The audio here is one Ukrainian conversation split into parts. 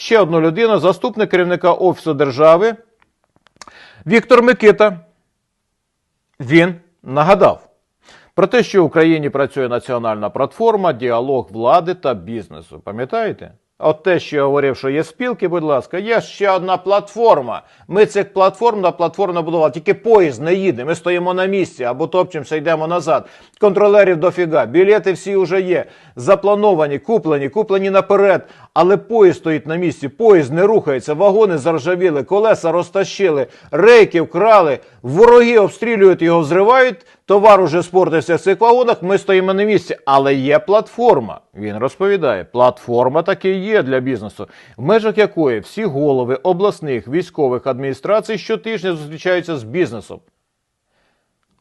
ще одну людину, заступник керівника Офісу держави Віктор Микита. Він нагадав про те, що в Україні працює національна платформа, діалог влади та бізнесу. Пам'ятаєте? От те, що я говорив, що є спілки, будь ласка, є ще одна платформа. Ми цих платформ на платформу набудували, тільки поїзд не їде. Ми стоїмо на місці або топчемося, йдемо назад. Контролерів дофіга, білети всі вже є, заплановані, куплені, куплені наперед. Але поїзд стоїть на місці, поїзд не рухається, вагони заржавіли, колеса розтащили, рейки вкрали, вороги обстрілюють його, взривають. Товар уже спортився в цих вагонах. Ми стоїмо на місці, але є платформа. Він розповідає, платформа таки є для бізнесу, в межах якої всі голови обласних військових адміністрацій щотижня зустрічаються з бізнесом.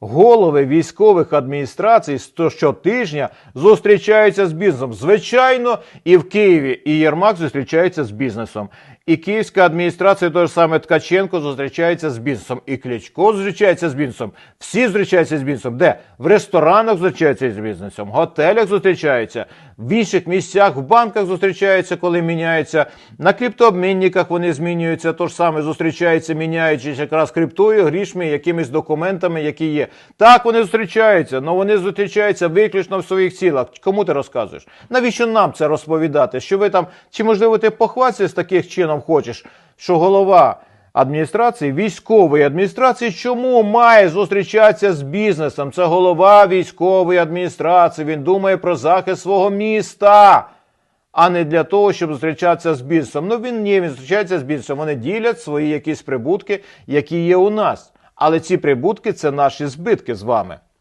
Голови військових адміністрацій щотижня зустрічаються з бізнесом. Звичайно, і в Києві, і Єрмак зустрічається з бізнесом. І київська адміністрація, той же саме Ткаченко, зустрічається з бізнесом. І Кличко зустрічається з бізнесом. Всі зустрічаються з бізнесом. Де? В ресторанах зустрічаються з бізнесом, в готелях зустрічаються, в інших місцях, в банках зустрічаються, коли міняються. На криптообмінниках вони змінюються, то ж саме зустрічаються, міняючись якраз криптою, грішми, якимись документами, які є. Так вони зустрічаються, але вони зустрічаються виключно в своїх цілах. Кому ти розказуєш? Навіщо нам це розповідати? Що ви там, чи можливо ти похвастатися таких чином хочеш, що голова адміністрації, військової адміністрації, чому має зустрічатися з бізнесом? Це голова військової адміністрації. Він думає про захист свого міста. А не для того, щоб зустрічатися з бізнесом. Ну він ні, він зустрічається з бізнесом. Вони ділять свої якісь прибутки, які є у нас. Але ці прибутки це наші збитки з вами.